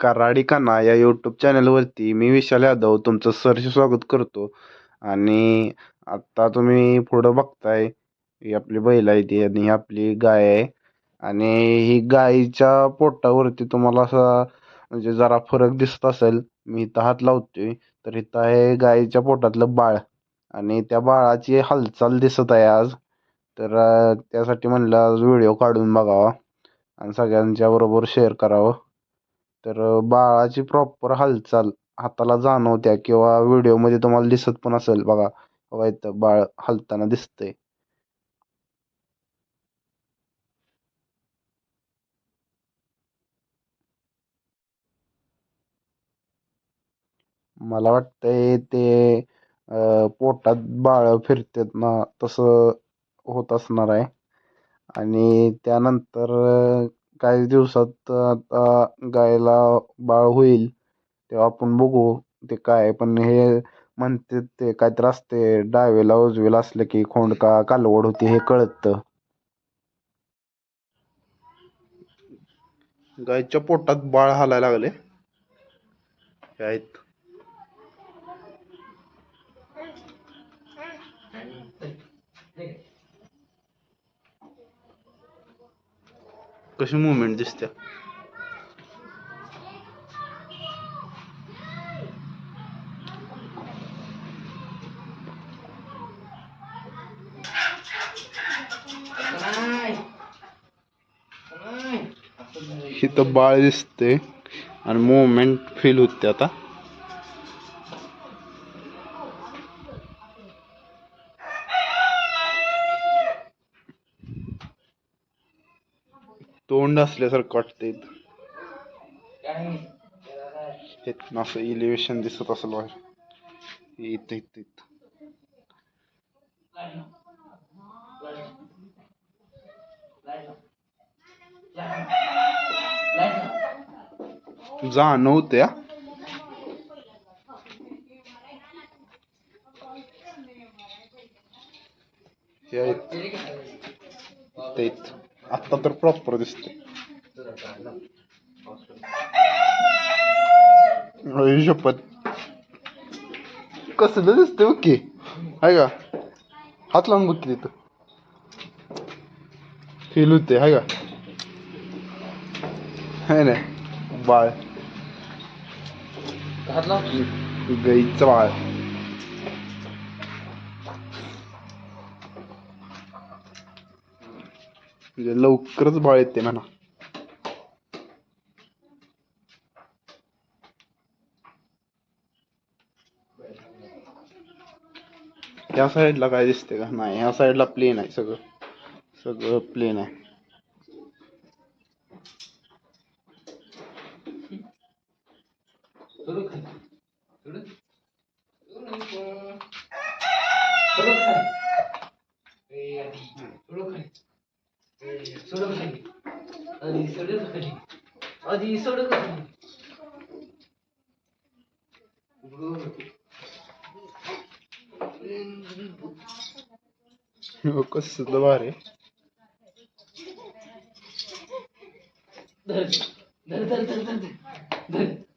कराडी या यूट्यूब चॅनलवरती मी विशाल यादव तुमचं सहर्ष स्वागत करतो. आणि आत्ता तुम्ही पुढं बघताय ही आपली बैल आहे ती आणि ही आपली गाय आहे. आणि ही गायीच्या पोटावरती तुम्हाला असा म्हणजे जरा फरक दिसत असेल मी इथं हात लावतोय तर इथं आहे गायीच्या पोटातलं बाळ. आणि त्या बाळाची हालचाल दिसत आहे आज. तर त्यासाठी म्हणलं आज व्हिडिओ काढून बघावा. आणि सगळ्यांच्या बरोबर शेअर करावं. तर बाळाची प्रॉपर हालचाल हाताला जाणवत्या किंवा व्हिडिओमध्ये तुम्हाला दिसत पण असेल बघा. बघा इथं बाळ हलताना दिसतंय. मला वाटतंय ते अं, पोटात बाळ फिरतात ना तसं होत असणार आहे. आणि त्यानंतर काही दिवसात आता गायला बाळ होईल तेव्हा आपण बघू ते काय. पण हे म्हणते ते काहीतरी असते डावेला उजवीला असलं की खोंड का कालवड होती हे कळतं. गायच्या पोटात बाळ हालायला लागले हे आहेत. कशी मुवमेंट दिसते इथं बाळ दिसते आणि मुवमेंट फील होते आता. तोंड असल्यासारखं वाटतंय इथं. इथनं असं इलिव्हेशन दिसत असेल बाहेर इथं इथं इथं जाणवत्या. इथं इथं. आत्ता तर प्रॉपर दिसते शपथ कसलं दिसते ओके हाय का हात लावून बघ तिथं फील होते हाय का हाय ना बाळ गाईचं बाळ म्हणजे लवकरच बाळ येते म्हणा. या साईडला काय दिसते का? नाही या साईडला प्लेन आहे सगळं. सगळं प्लेन आहे. हो, कसलं भारी आहे. धर धर धर धर धर.